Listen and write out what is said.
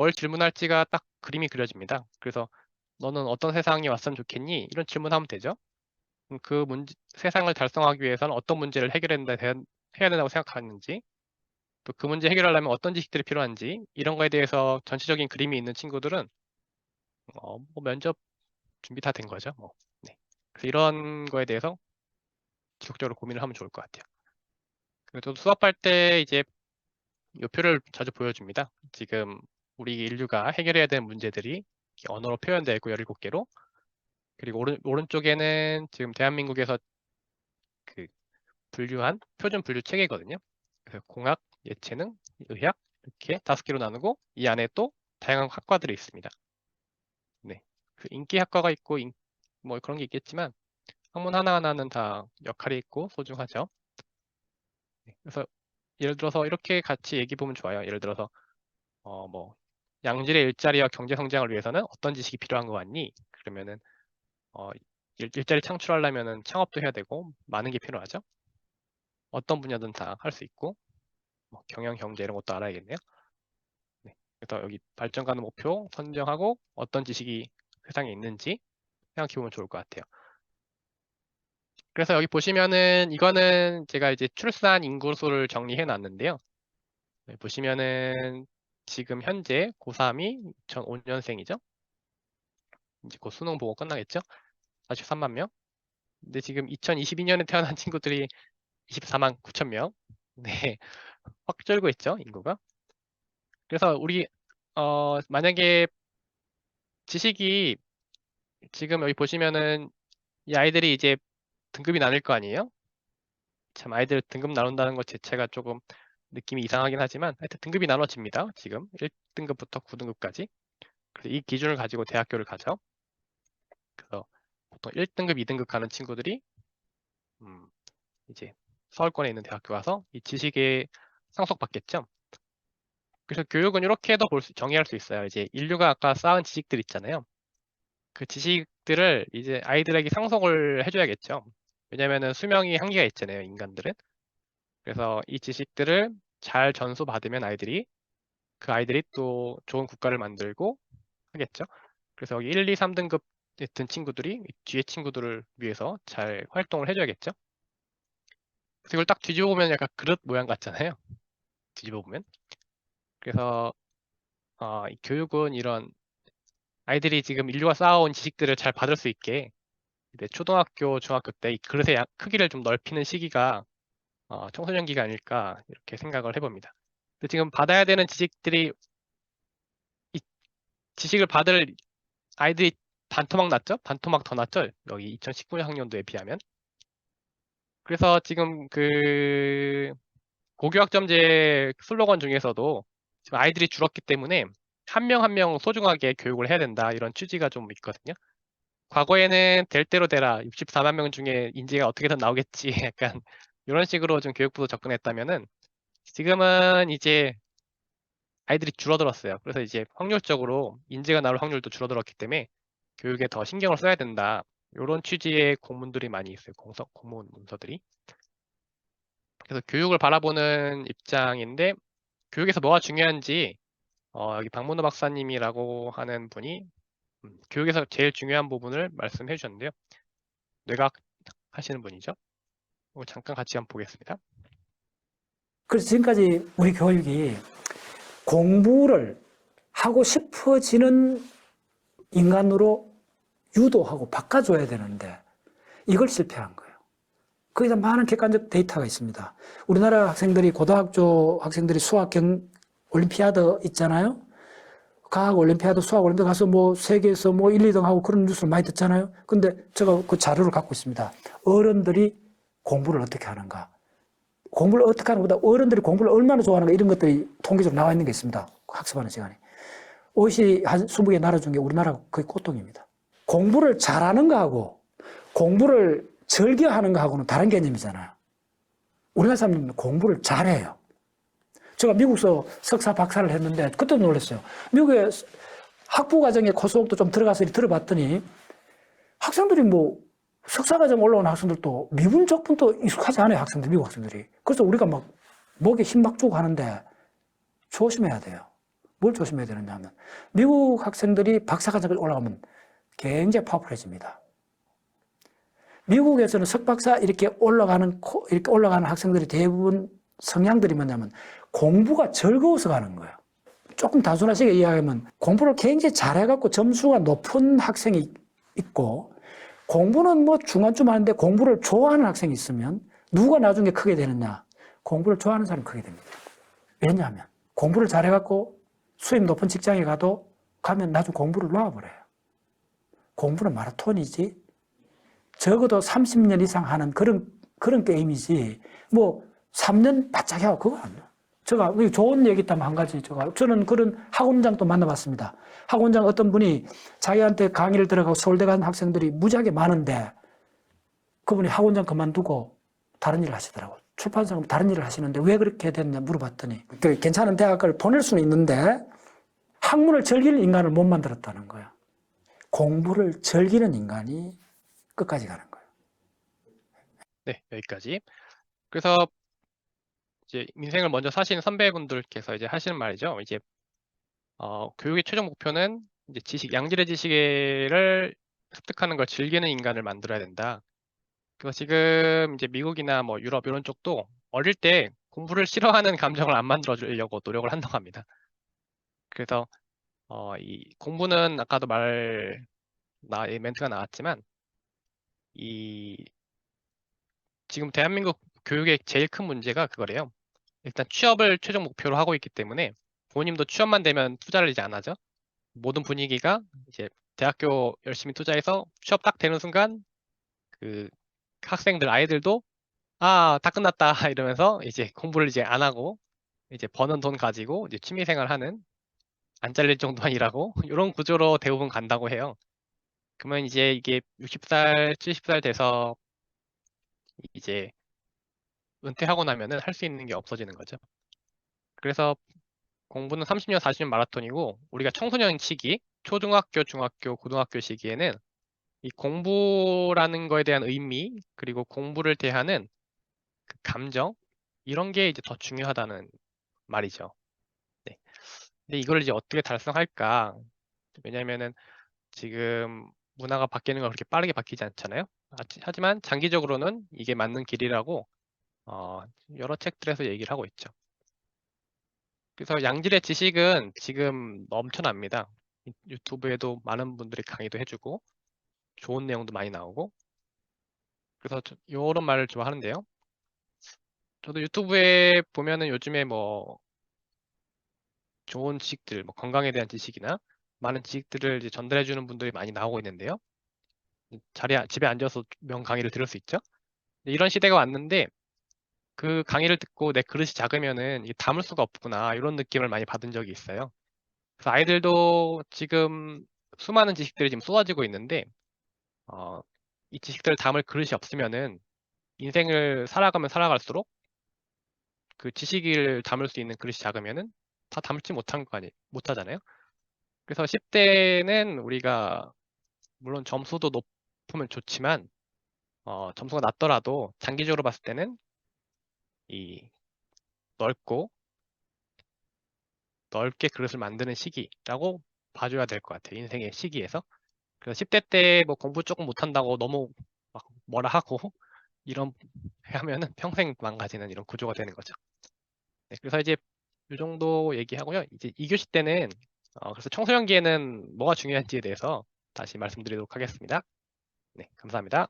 뭘 질문할지가 딱 그림이 그려집니다. 그래서 너는 어떤 세상이 왔으면 좋겠니? 이런 질문하면 되죠. 그 문제, 세상을 달성하기 위해서는 어떤 문제를 해결해야 된다, 해야 된다고 생각하는지, 또 그 문제 해결하려면 어떤 지식들이 필요한지, 이런 거에 대해서 전체적인 그림이 있는 친구들은 어, 뭐 면접 준비 다 된 거죠. 뭐. 네. 그래서 이런 거에 대해서 지속적으로 고민을 하면 좋을 것 같아요. 그리고 또 수업할 때 이제 이 표를 자주 보여줍니다. 지금 우리 인류가 해결해야 되는 문제들이 언어로 표현되어 있고 17개로 그리고 오른, 오른쪽에는 지금 대한민국에서 그 분류한 표준 분류 체계거든요. 그래서 공학, 예체능, 의학 이렇게 다섯 개로 나누고 이 안에 또 다양한 학과들이 있습니다. 네, 그 인기 학과가 있고 인- 뭐 그런 게 있겠지만 학문 하나하나는 다 역할이 있고 소중하죠. 네, 그래서 예를 들어서 이렇게 같이 얘기해 보면 좋아요. 예를 들어서 어 뭐 양질의 일자리와 경제 성장을 위해서는 어떤 지식이 필요한 거 같니? 그러면은 어 일, 일자리 창출하려면은 창업도 해야 되고 많은 게 필요하죠. 어떤 분야든 다 할 수 있고 뭐 경영, 경제 이런 것도 알아야겠네요. 네, 그래서 여기 발전 가능 목표 선정하고 어떤 지식이 세상에 있는지 생각해 보면 좋을 것 같아요. 그래서 여기 보시면은 이거는 제가 이제 출산 인구수를 정리해 놨는데요. 네, 보시면은 지금 현재 고3이 2005년생이죠. 이제 곧 수능 보고 끝나겠죠. 43만 명. 근데 지금 2022년에 태어난 친구들이 24만 9천 명. 네, 확 줄고 있죠, 인구가. 그래서 우리 어 만약에 지식이 지금 여기 보시면은 이 아이들이 이제 등급이 나뉠 거 아니에요? 참 아이들 등급 나눈다는 것 자체가 조금 느낌이 이상하긴 하지만 하여튼 등급이 나눠집니다. 지금 1등급부터 9등급까지. 그래서 이 기준을 가지고 대학교를 가죠. 그래서 보통 1등급, 2등급 가는 친구들이 음, 이제 서울권에 있는 대학교 가서 이 지식에 상속받겠죠. 그래서 교육은 이렇게도 볼 수, 정의할 수 있어요. 이제 인류가 아까 쌓은 지식들 있잖아요. 그 지식들을 이제 아이들에게 상속을 해줘야겠죠. 왜냐면은 수명이 한계가 있잖아요, 인간들은. 그래서 이 지식들을 잘 전수받으면 아이들이 그 아이들이 또 좋은 국가를 만들고 하겠죠. 그래서 여기 1, 2, 3등급 든 친구들이 이 뒤에 친구들을 위해서 잘 활동을 해줘야겠죠. 그래서 이걸 딱 뒤집어 보면 약간 그릇 모양 같잖아요. 뒤집어 보면. 그래서 어, 이 교육은 이런 아이들이 지금 인류가 쌓아온 지식들을 잘 받을 수 있게 초등학교, 중학교 때 이 그릇의 양- 크기를 좀 넓히는 시기가 어, 청소년기가 아닐까 이렇게 생각을 해봅니다. 지금 받아야 되는 지식들이 이 지식을 받을 아이들이 반토막 났죠? 반토막 더 났죠? 여기 2019년 학년도에 비하면. 그래서 지금 그 고교학점제 슬로건 중에서도 지금 아이들이 줄었기 때문에 한 명 한 명 소중하게 교육을 해야 된다 이런 취지가 좀 있거든요. 과거에는 될 대로 되라 64만 명 중에 인재가 어떻게든 나오겠지 약간 이런 식으로 좀 교육부도 접근했다면은 지금은 이제 아이들이 줄어들었어요. 그래서 이제 확률적으로 인재가 나올 확률도 줄어들었기 때문에 교육에 더 신경을 써야 된다. 이런 취지의 공문들이 많이 있어요. 공서, 공문 문서들이. 그래서 교육을 바라보는 입장인데 교육에서 뭐가 중요한지 어, 여기 박문호 박사님이라고 하는 분이 음, 교육에서 제일 중요한 부분을 말씀해 주셨는데요. 뇌과학 하시는 분이죠. 잠깐 같이 한번 보겠습니다. 그래서 지금까지 우리 교육이 공부를 하고 싶어지는 인간으로 유도하고 바꿔줘야 되는데 이걸 실패한 거예요. 거기다 많은 객관적 데이터가 있습니다. 우리나라 학생들이 고등학교 학생들이 수학 경 올림피아드 있잖아요. 과학 올림피아드, 수학 올림피아드 가서 뭐 세계에서 뭐 1, 2등 하고 그런 뉴스를 많이 듣잖아요. 근데 제가 그 자료를 갖고 있습니다. 어른들이 공부를 어떻게 하는가. 공부를 어떻게 하는 것보다 어른들이 공부를 얼마나 좋아하는가 이런 것들이 통계적으로 나와 있는 게 있습니다. 학습하는 시간에. OECD 한 20개 나라 중에 우리나라가 거의 꽃동입니다. 공부를 잘하는 거하고 공부를 즐겨하는 거하고는 다른 개념이잖아요. 우리나라 사람들은 공부를 잘해요. 제가 미국서 석사 박사를 했는데 그때 놀랐어요. 미국에 학부 과정에 코스옥도 좀 들어가서 들어봤더니 학생들이 뭐 석사과정 올라온 학생들도 미분 적분도 익숙하지 않아요, 학생들, 미국 학생들이. 그래서 우리가 막 목에 힘 막 주고 하는데 조심해야 돼요. 뭘 조심해야 되느냐 하면 미국 학생들이 박사과정까지 올라가면 굉장히 파워풀해집니다. 미국에서는 석박사 이렇게 올라가는 코- 이렇게 올라가는 학생들이 대부분 성향들이 뭐냐면 공부가 즐거워서 가는 거예요. 조금 단순하시게 이야기하면 공부를 굉장히 잘해갖고 점수가 높은 학생이 있고 공부는 뭐 중간쯤 하는데 공부를 좋아하는 학생이 있으면 누가 나중에 크게 되느냐? 공부를 좋아하는 사람이 크게 됩니다. 왜냐하면 공부를 잘해갖고 수입 높은 직장에 가도 가면 나중 공부를 놓아버려요. 공부는 마라톤이지 적어도 30년 이상 하는 그런 그런 게임이지 뭐 3년 바짝 하고 그거 아니에요. 제가 좋은 얘기 있다면 한 가지 제가 저는 그런 학원장도 만나봤습니다. 학원장 어떤 분이 자기한테 강의를 들어가고 서울대 간 학생들이 무지하게 많은데 그분이 학원장 그만두고 다른 일을 하시더라고요. 출판사 다른 일을 하시는데 왜 그렇게 됐냐 물어봤더니 그 괜찮은 대학을 보낼 수는 있는데 학문을 즐기는 인간을 못 만들었다는 거야. 공부를 즐기는 인간이 끝까지 가는 거예요. 네, 여기까지. 그래서 이제 인생을 먼저 사시는 선배분들께서 이제 하시는 말이죠. 이제 어, 교육의 최종 목표는 이제 지식, 양질의 지식을 습득하는 걸 즐기는 인간을 만들어야 된다. 그래서 지금 이제 미국이나 뭐 유럽 이런 쪽도 어릴 때 공부를 싫어하는 감정을 안 만들어 주려고 노력을 한다고 합니다. 그래서 어, 이 공부는 아까도 말, 나, 이 멘트가 나왔지만 이 지금 대한민국 교육의 제일 큰 문제가 그거래요. 일단 취업을 최종 목표로 하고 있기 때문에 부모님도 취업만 되면 투자를 이제 안 하죠. 모든 분위기가 이제 대학교 열심히 투자해서 취업 딱 되는 순간 그 학생들 아이들도 아, 다 끝났다 이러면서 이제 공부를 이제 안 하고 이제 버는 돈 가지고 이제 취미 생활하는 안 잘릴 정도만 일하고 이런 구조로 대부분 간다고 해요. 그러면 이제 이게 60살, 70살 돼서 이제 은퇴하고 나면은 할 수 있는 게 없어지는 거죠. 그래서 공부는 30년, 40년 마라톤이고 우리가 청소년 시기, 초등학교, 중학교, 고등학교 시기에는 이 공부라는 거에 대한 의미, 그리고 공부를 대하는 그 감정, 이런 게 이제 더 중요하다는 말이죠. 네. 근데 이걸 이제 어떻게 달성할까? 왜냐면은 지금 문화가 바뀌는 건 그렇게 빠르게 바뀌지 않잖아요. 하지- 하지만 장기적으로는 이게 맞는 길이라고 어, 여러 책들에서 얘기를 하고 있죠. 그래서 양질의 지식은 지금 넘쳐납니다. 유- 유튜브에도 많은 분들이 강의도 해주고 좋은 내용도 많이 나오고 그래서 저- 이런 말을 좋아하는데요. 저도 유튜브에 보면은 요즘에 뭐 좋은 지식들, 뭐 건강에 대한 지식이나 많은 지식들을 전달해 주는 분들이 많이 나오고 있는데요. 자리에 집에 앉아서 명 강의를 들을 수 있죠. 이런 시대가 왔는데 그 강의를 듣고 내 그릇이 작으면은 담을 수가 없구나 이런 느낌을 많이 받은 적이 있어요. 그래서 아이들도 지금 수많은 지식들이 지금 쏟아지고 있는데 어, 이 지식들을 담을 그릇이 없으면은 인생을 살아가면 살아갈수록 그 지식을 담을 수 있는 그릇이 작으면은 다 담지 못한 거 아니 못하잖아요. 그래서 10대는 우리가 물론 점수도 높으면 좋지만 어, 점수가 낮더라도 장기적으로 봤을 때는 이 넓고 넓게 그릇을 만드는 시기라고 봐줘야 될 것 같아요. 인생의 시기에서. 그래서 10대 때 뭐 공부 조금 못한다고 너무 막 뭐라 하고 이런 하면은 평생 망가지는 이런 구조가 되는 거죠. 네, 그래서 이제 이 정도 얘기하고요. 이제 2교시 때는 어, 그래서 청소년기에는 뭐가 중요한지에 대해서 다시 말씀드리도록 하겠습니다. 네, 감사합니다.